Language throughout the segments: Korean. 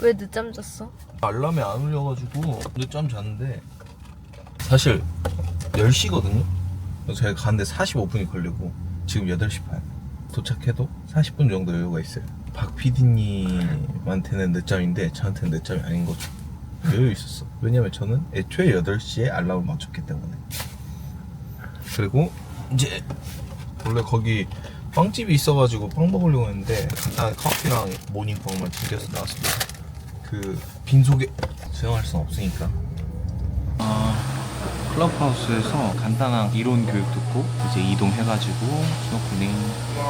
왜 늦잠 잤어? 알람이 안 울려가지고 늦잠 잤는데 사실 10시거든요? 그래서 제가 가는데 45분이 걸리고 지금 8시 반. 도착해도 40분 정도 여유가 있어요. 박 PD님한테는 늦잠인데 저한테는 늦잠이 아닌 거죠. 여유 있었어. 왜냐면 저는 애초에 8시에 알람을 맞췄기 때문에. 그리고 이제 원래 거기 빵집이 있어가지고 빵 먹으려고 했는데 간단한 커피랑 모닝빵만 챙겨서 나왔습니다. 그 빈속에 수영할 순 없으니까. 아, 클럽하우스에서 간단한 이론 교육 듣고 이제 이동해가지고 스노클링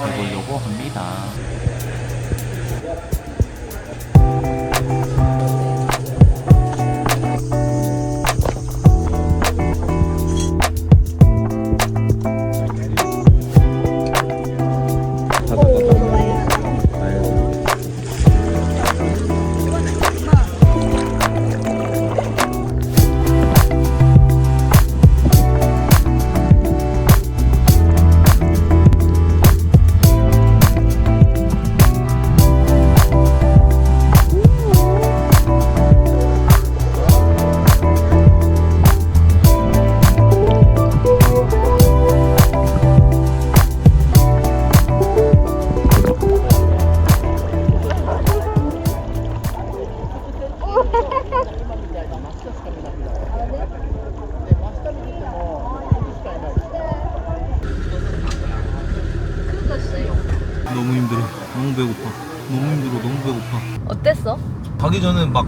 해보려고 합니다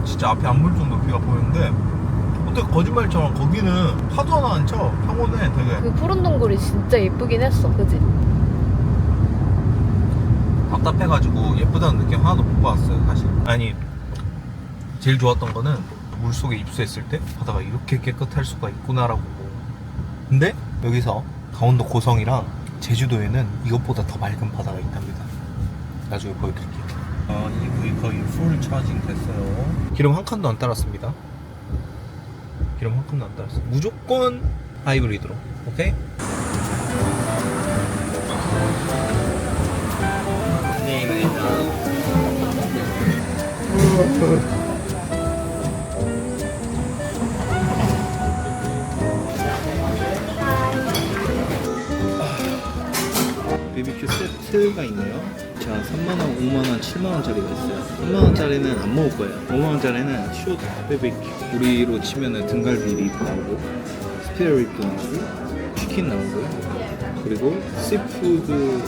진짜 앞에 안볼 정도 비가 보였는데 어떻게 거짓말처럼 거기는 파도 하나 안 쳐. 평온해 되게. 그 푸른 동굴이 진짜 예쁘긴 했어, 그지? 답답해가지고 예쁘다는 느낌 하나도 못 받았어요 사실. 아니 제일 좋았던 거는 물 속에 입수했을 때 바다가 이렇게 깨끗할 수가 있구나라고. 근데 여기서 강원도 고성이랑 제주도에는 이것보다 더 맑은 바다가 있답니다. 나중에 보여드릴게요. 아, EV 거의 풀 차징 됐어요. 기름 한 칸도 안 따랐습니다. 기름 한 칸도 안 따랐어요. 무조건 하이브리드로. 오케이? BBQ 세트가 있네요. 자, 3만원, 5만원, 7만원짜리가 있어요. 3만원짜리는 안 먹을 거예요. 5만원짜리는 숏 BBQ. 우리로 치면은 등갈비 립 나오고, 스페어 립도 나오고, 치킨 나오고요. 그리고 씨푸드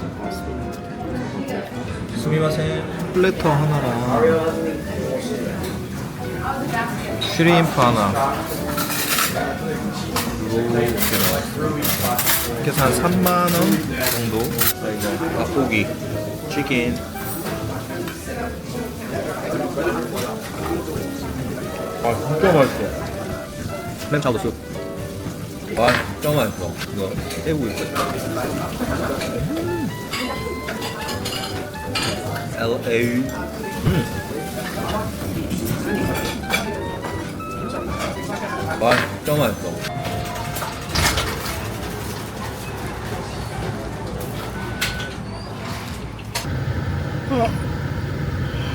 스미마셍 플래터 하나랑 슈림프 하나 이렇게 나왔습니다. 그래서 한 3만원 정도 닭고기 치킨 아 진짜 맛있어 램차도 쑥 와, 진짜 맛있어. 이거 해보고 있어. LA. 음. 와, 진짜 맛있어.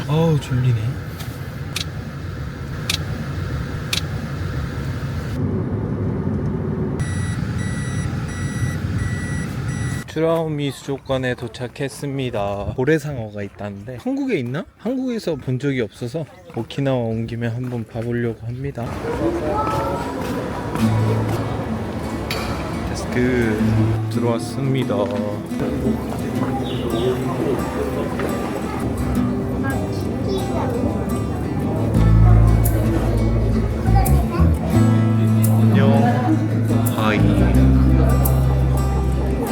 어우, 졸리네. 트라우미 수족관에 도착했습니다. 고래상어가 있다는데 한국에 있나? 한국에서 본 적이 없어서 오키나와 온 김에 한번 봐보려고 합니다. 데스크 들어왔습니다.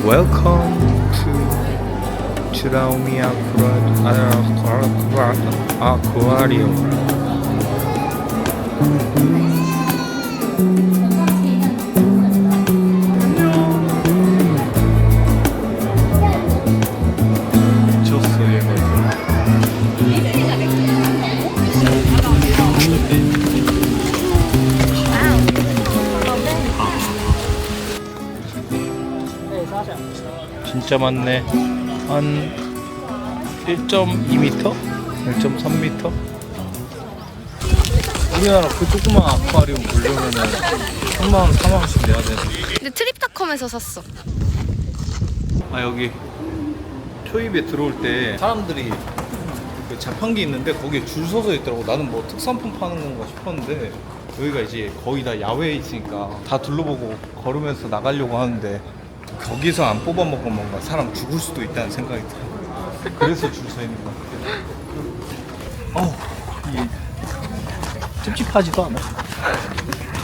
Welcome to Chiraumi Aquarium. 진짜 많네. 한 1.2m? 1.3m? 우리나라 그 조그만 아쿠아리움 보려면은 3만원, 4만원씩 내야 돼. 근데 트립닷컴에서 샀어. 아, 여기 초입에 들어올 때 사람들이 그 자판기 있는데 거기에 줄 서서 있더라고. 나는 뭐 특산품 파는 건가 싶었는데 여기가 이제 거의 다 야외에 있으니까 다 둘러보고 걸으면서 나가려고 하는데 거기서 안 뽑아 먹으면 뭔가 사람 죽을 수도 있다는 생각이 들어. 그래서 줄 서 있는 것 같아. 어우, 이게 찝찝하지도 않아.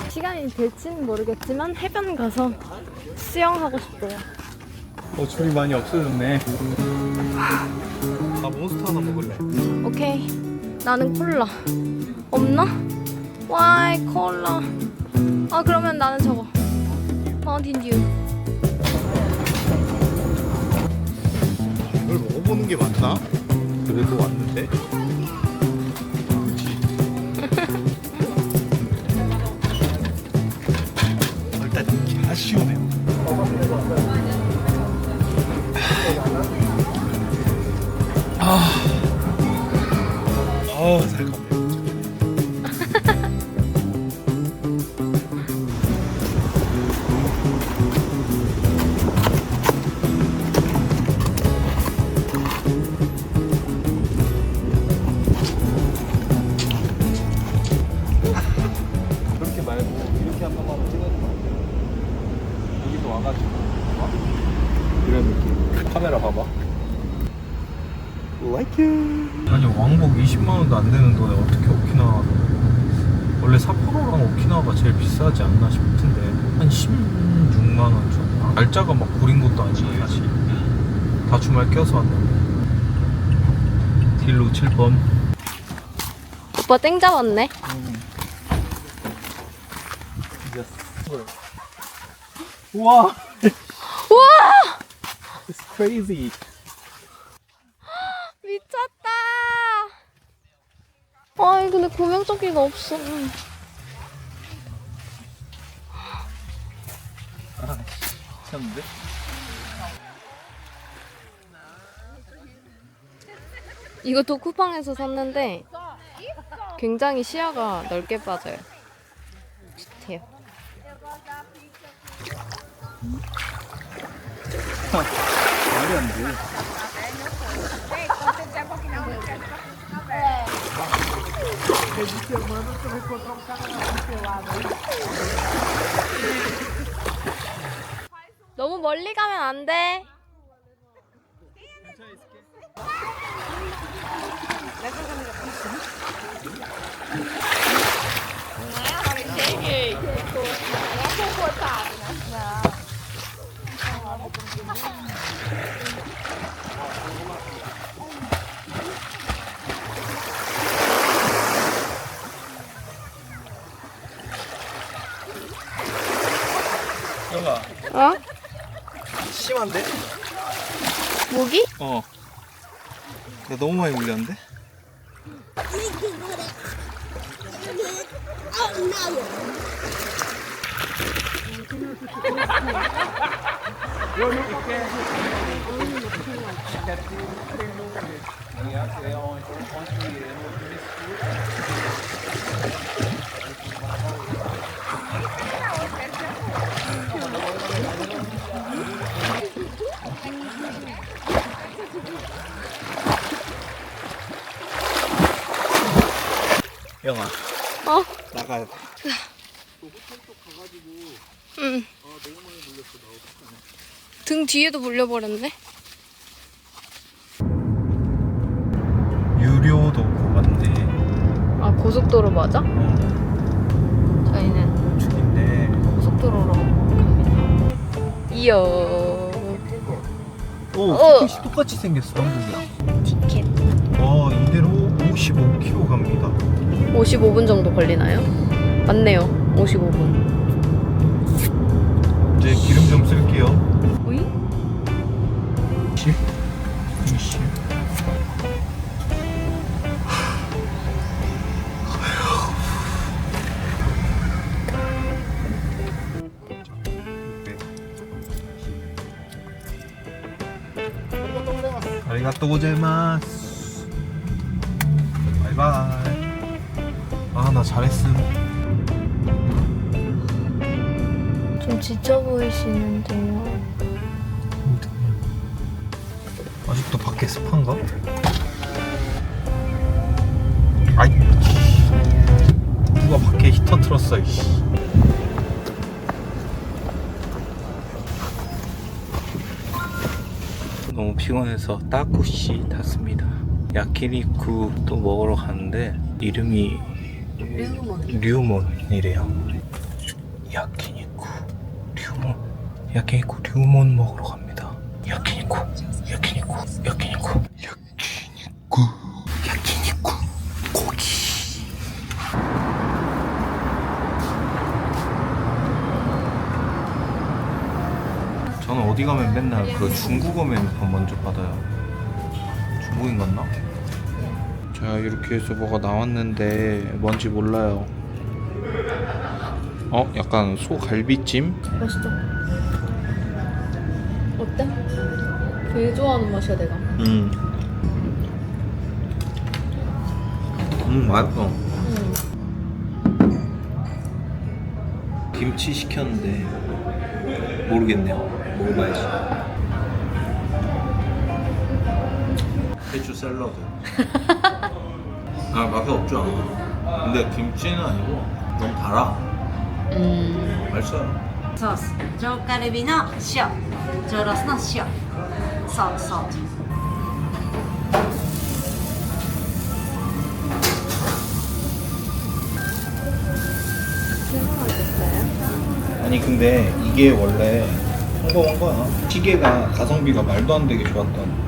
시간이 될지는 모르겠지만 해변 가서 수영하고 싶어요. 어, 줄이 많이 없어졌네. 나 몬스터 하나 먹을래. 오케이. 나는 콜라. 없나? 와이 콜라. 아 그러면 나는 저거. 마운틴 듀. 이걸 먹어보는 게 맞나? 그래도 왔는데. 아, 아, 살갑 와가지고 어? 이런 느낌. 카메라 봐봐. Like it. 아니 왕복 20만 원도 안 되는 돈에 어떻게 오키나와 원래 삿포로랑 오키나와가 제일 비싸지 않나 싶은데 한 16만 원 정도 날짜가 막 구린 것도 아니고 사실 다 주말 껴서 왔는데 딜로 7번 오빠 땡 잡았네. 우와. 우와 It's crazy. 미쳤다. 아 근데 구명조끼가 없어. 음. 미쳤는데? 이것도 쿠팡에서 샀는데 굉장히 시야가 넓게 빠져요. 좋대요. 말이 안 돼. 너무 멀리 가면 안 돼. 영아, 어? 심한데? 모기? 어. 나 너무 많이 물렸는데? 영아, 어? 나가야 돼. 응. 등 뒤에도 물려버렸네. 유료도 구간데 아 고속도로 맞아? 어, 저희는 축인데 고속도로로 갑니다. 이야. 오 어. 티켓이 똑같이 생겼어 한국이랑 티켓. 어 이대로 55km 갑니다 55분 정도 걸리나요? 맞네요. 55분. 이제 기름 좀 쓸게요 우이? 10 20 600 아리가또 고자이마스 바이바이 아 나 잘했음 좀 지쳐 보이시는데요. 아직도 밖에 습한가? 아이 누가 밖에 히터 틀었어 이씨 너무 피곤해서 따쿠시 탔습니다. 야키니쿠 또 먹으러 가는데 이름이 류몬. 류몬이래요. 야키니쿠 류몬 야키니쿠 류몬 먹으러 갑니다. 야키니쿠 야키니쿠 야키니쿠 야키니쿠 야키니쿠 고기. 저는 어디 가면 맨날 그 중국어 메뉴판 먼저 받아요. 중국인 같나? 자 이렇게 해서 뭐가 나왔는데 뭔지 몰라요. 어? 약간 소갈비찜? 맛있죠? 어때? 되게 좋아하는 맛이야 내가. 음. 음 맛있어. 음. 김치 시켰는데 모르겠네요. 먹어봐야지. 해주 샐러드. 아 맛이 없죠. 근데 김치는 아니고 너무 달아. 음. 맛있어요. ソース上カルビの塩上ロースの塩 salt, salt. 아니 근데 이게 원래 성공한 거야 시계가 가성비가 말도 안 되게 좋았던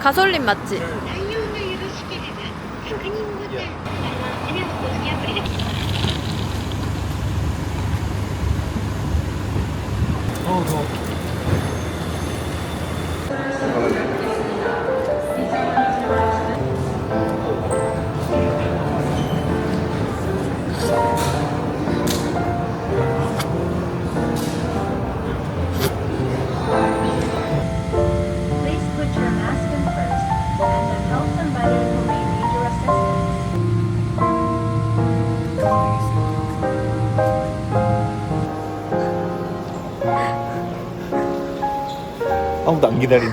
가솔린 맞지? 어우 ഇതടി